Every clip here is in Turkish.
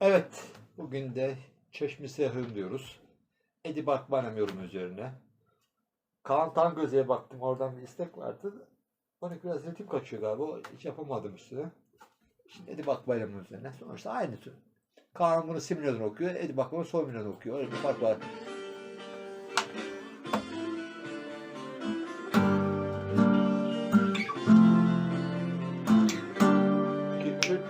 Evet, bugün de Çeşmi Sehrim diyoruz. Edip Akbanem yorum üzerine. Kaan Tangöze'ye baktım, oradan bir istek vardı. Bana biraz ritim kaçıyor galiba, hiç yapamadım üstüne. Şimdi Edip Akbanem'in üzerine. Sonuçta aynı tür. Kaan bunu si minörden okuyor, Edip Akbanem sol okuyor. Öyle bir fark var. İki,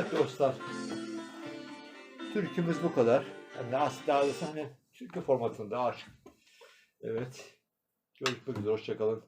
Evet dostlar. Türkümüz bu kadar. Yani aslında hani türkü formatında aşk. Evet. Görüşmek üzere. Hoşçakalın.